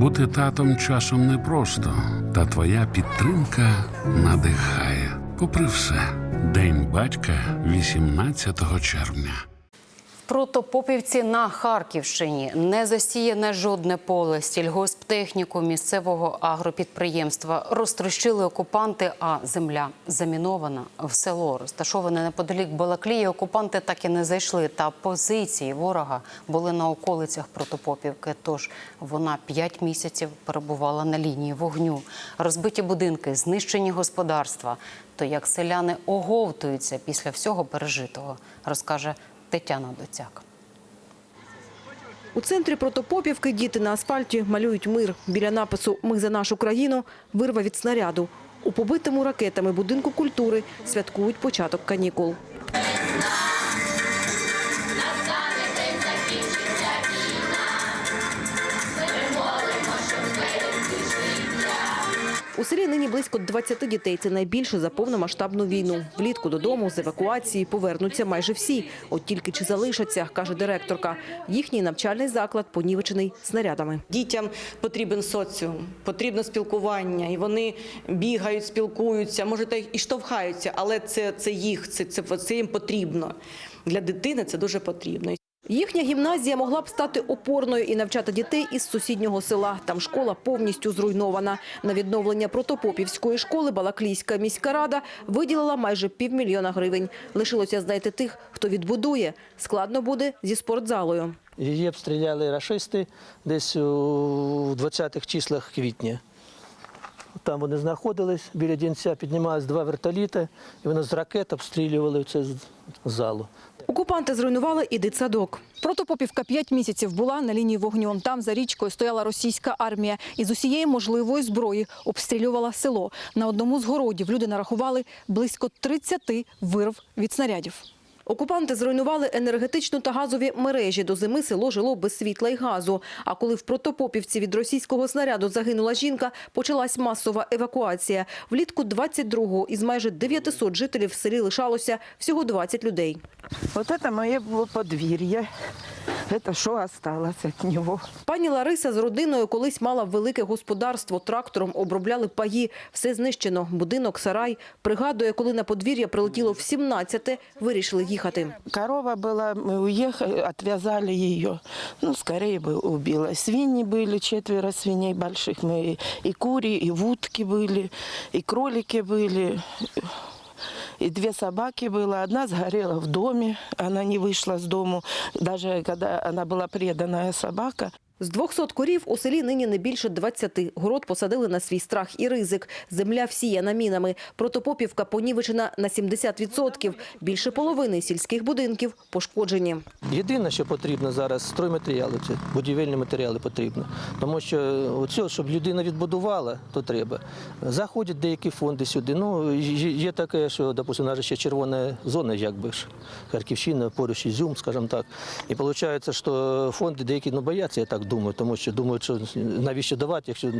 Бути татом часом непросто, та твоя підтримка надихає. Попри все, День батька 18 червня. Протопопівці на Харківщині не засіяне жодне поле. Сільгосптехніку місцевого агропідприємства розтрощили окупанти, а земля замінована в село, розташоване неподалік Балаклії. Окупанти так і не зайшли. Та позиції ворога були на околицях Протопопівки. Тож вона п'ять місяців перебувала на лінії вогню. Розбиті будинки, знищені господарства. То як селяни оговтуються після всього пережитого, розкаже Тетяна Доцяк. У центрі Протопопівки діти на асфальті малюють мир. Біля напису «Ми за нашу країну» вирва від снаряду. У побитому ракетами будинку культури святкують початок канікул. Селі нині близько 20 дітей. Це найбільше за повномасштабну війну. Влітку додому з евакуації повернуться майже всі. От тільки чи залишаться, каже директорка. Їхній навчальний заклад понівечений снарядами. Дітям потрібен соціум, потрібно спілкування, і вони бігають, спілкуються, може та і штовхаються, але це, це їх, це, це, це їм потрібно. Для дитини це дуже потрібно. Їхня гімназія могла б стати опорною і навчати дітей із сусіднього села. Там школа повністю зруйнована. На відновлення протопопівської школи Балаклійська міська рада виділила майже півмільйона гривень. Лишилося знайти тих, хто відбудує. Складно буде зі спортзалою. Її обстріляли рашисти десь у 20-х числах квітня. Там вони знаходились, біля Дінця піднімались два вертоліти, і вони з ракет обстрілювали цю залу. Окупанти зруйнували і дитсадок. Протопопівка п'ять місяців була на лінії вогню. Там за річкою стояла російська армія і з усієї можливої зброї обстрілювала село. На одному з городів люди нарахували близько 30 вирв від снарядів. Окупанти зруйнували енергетичну та газові мережі. До зими село жило без світла й газу. А коли в Протопопівці від російського снаряду загинула жінка, почалась масова евакуація. Влітку 22-го із майже 900 жителів в селі лишалося всього 20 людей. Вот моє було было подверье. Это что осталось от него? Пані Лариса з родиною колись мала велике господарство. Трактором обробляли паї. Все знищено. Будинок, сарай. Пригадує, коли на подвір'я прилетіло в 17-те, вирішили їхати. Корова была, мы уехали, отвязали ее. Ну, скорее бы убила. Свиньи были, четверо свиней больших. Мы и кури, и вудки были, и кролики были. И две собаки было. Одна сгорела в доме, она не вышла с дому, даже когда она была преданная собака. З 200 корів у селі нині не більше 20. Город посадили на свій страх і ризик. Земля всіяна мінами. Протопопівка понівечена на 70%. Більше половини сільських будинків пошкоджені. Єдине, що потрібно зараз, стройматеріали, це будівельні матеріали потрібно. Тому що оцього, щоб людина відбудувала, то треба. Заходять деякі фонди сюди. Ну, є таке, що, допустимо, ще червона зона, якби ж, Харківщина, поруч Ізюм, скажімо так. І виходить, що фонди деякі ну, бояться, я так думаю, тому що думають, що навіщо давати, якщо,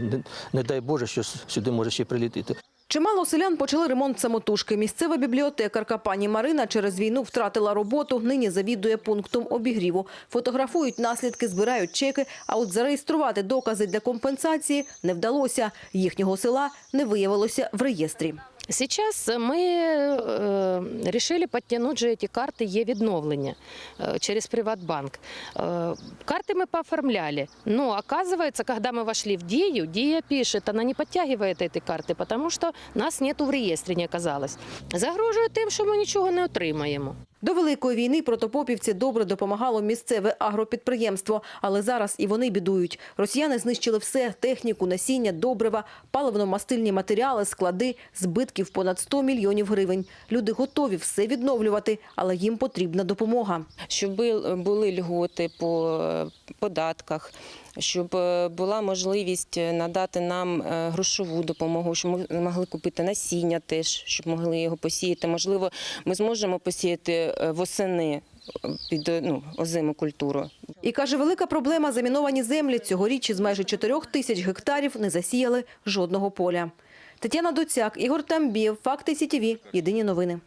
не дай Боже, що сюди може ще прилітити. Чимало селян почали ремонт самотужки. Місцева бібліотекарка пані Марина через війну втратила роботу. Нині завідує пунктом обігріву. Фотографують наслідки, збирають чеки. А от зареєструвати докази для компенсації не вдалося. Їхнього села не виявилося в реєстрі. Сейчас мы э, решили подтянуть же эти карты Е-відновлення э, через Приватбанк. Э, карты мы пооформляли, но оказывается, когда мы вошли в Дию, Дия пишет, она не подтягивает эти карты, потому что нас нету в реєстрі, не оказалось. Загрожує тим, що ми нічого не отримаємо. До Великої війни протопопівці добре допомагало місцеве агропідприємство, але зараз і вони бідують. Росіяни знищили все – техніку, насіння, добрива, паливно-мастильні матеріали, склади, збитків понад 100 мільйонів гривень. Люди готові все відновлювати, але їм потрібна допомога. щоб були льготи по е, податках, щоб е, була можливість надати нам е, грошову допомогу, щоб ми могли купити насіння теж, щоб могли його посіяти. Можливо, ми зможемо посіяти е, восени е, під е, ну, озиму культуру. І каже, велика проблема – заміновані землі. Цьогоріч із майже 4 тисяч гектарів не засіяли жодного поля. Тетяна Доцяк, Ігор Тамбієв, Факти СІТІВІ. Єдині новини.